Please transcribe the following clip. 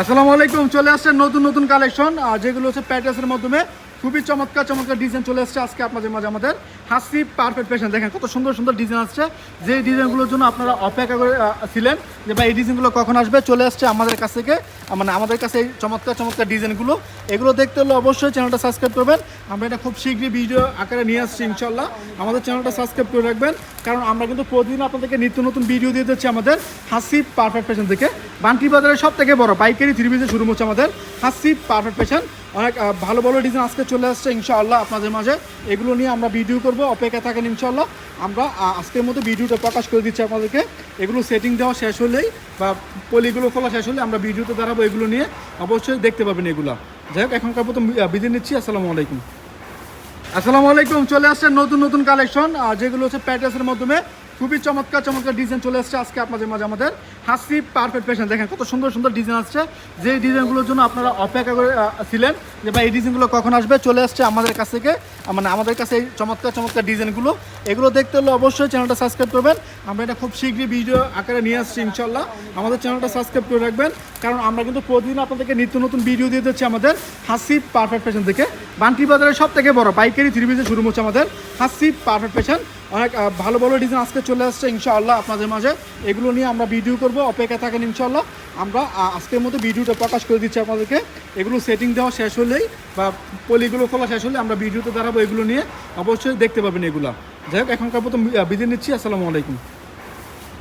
আসসালামু আলাইকুম চলে আসছে নতুন নতুন কালেকশন আর যেগুলো হচ্ছে প্যাটাসের মাধ্যমে। খুবই চমৎকার চমৎকার ডিজাইন চলে আসছে আজকে আপনাদের মাঝে আমাদের। হাসি পারফেক্ট ফ্যাশন দেখেন কত সুন্দর সুন্দর ডিজাইন আসছে। যে ডিজাইনগুলোর জন্য আপনারা অপেক্ষা করে ছিলেন যে ভাই এই ডিজাইনগুলো কখন আসবে, চলে আসছে আমাদের কাছ থেকে। মানে আমাদের কাছে এই চমৎকার চমৎকার ডিজাইনগুলো এগুলো দেখতে হলে অবশ্যই চ্যানেলটা সাবস্ক্রাইব করবেন। আমরা এটা খুব শীঘ্রই ভিডিও আকারে নিয়ে আসছি ইনশাল্লাহ আমাদের চ্যানেলটা সাবস্ক্রাইব করে রাখবেন। কারণ আমরা কিন্তু প্রতিদিন আপনাদেরকে নিত্য নতুন ভিডিও দিয়ে দিচ্ছি আমাদের হাসি পারফেক্ট ফ্যাশন থেকে বান্টি বাজারের সব থেকে বড় বাইকেরই থ্রি পিসের শুরু হচ্ছে আমাদের হাসি পারফেক্ট ফ্যাশন অনেক ভালো ভালো ডিজাইন আজকে চলে আসছে, ইনশাআল্লাহ আপনাদের মাঝে। এগুলো নিয়ে আমরা ভিডিও করব অপেক্ষা থাকেন ইনশাআল্লাহ। আমরা আজকের মতো ভিডিওটা প্রকাশ করে দিচ্ছি আপনাদেরকে। এগুলো সেটিং দেওয়া শেষ হলেই বা পলিগুলো খোলা শেষ হলে আমরা ভিডিওতে দাঁড়াবো এগুলো নিয়ে। অবশ্যই দেখতে পাবেন এগুলো। যাই হোক, এখনকার মতো বিদায় নিচ্ছি। আসসালামু আলাইকুম। আসসালামু আলাইকুম। চলে আসছে নতুন নতুন কালেকশন যেগুলো হচ্ছে প্যাটার্সের মাধ্যমে। খুবই চমৎকার চমৎকার ডিজাইন চলে আসছে আজকে আপনাদের মাঝে আমাদের। হাসি পারফেক্ট ফ্যাশন দেখেন কত সুন্দর সুন্দর ডিজাইন আসছে। যে ডিজাইনগুলোর জন্য আপনারা অপেক্ষা করে ছিলেন যে ভাই এই ডিজাইনগুলো কখন আসবে, চলে আসছে আমাদের কাছ থেকে। মানে আমাদের কাছে এই চমৎকার চমৎকার ডিজাইনগুলো এগুলো দেখতে হলে অবশ্যই চ্যানেলটা সাবস্ক্রাইব করবেন। আমরা এটা খুব শীঘ্রই ভিডিও আকারে নিয়ে আসছি ইনশাল্লাহ আমাদের চ্যানেলটা সাবস্ক্রাইব করে রাখবেন। কারণ আমরা কিন্তু প্রতিদিন আপনাদেরকে নিত্য নতুন ভিডিও দিয়ে দিচ্ছি আমাদের হাসি পারফেক্ট ফ্যাশন থেকে বান্টি বাজারের সব থেকে বড় পাইকারি থ্রি পিসের শুরু হচ্ছে আমাদের হাসি পারফেক্ট ফ্যাশন অনেক ভালো ভালো ডিজাইন আজকে চলে আসছে, ইনশাআল্লাহ আপনাদের মাঝে। এগুলো নিয়ে আমরা ভিডিও করব, অপেক্ষা থাকেন ইনশাআল্লাহ। আমরা আজকের মতো ভিডিওটা প্রকাশ করে দিচ্ছি আপনাদেরকে। এগুলো সেটিং দেওয়া শেষ হলেই বা পলিগুলো খোলা শেষ হলে আমরা ভিডিওতে দাঁড়াবো এগুলো নিয়ে। অবশ্যই দেখতে পাবেন এগুলো। যাই হোক, এখনকার মতো বিদায় নিচ্ছি, আসসালামু আলাইকুম।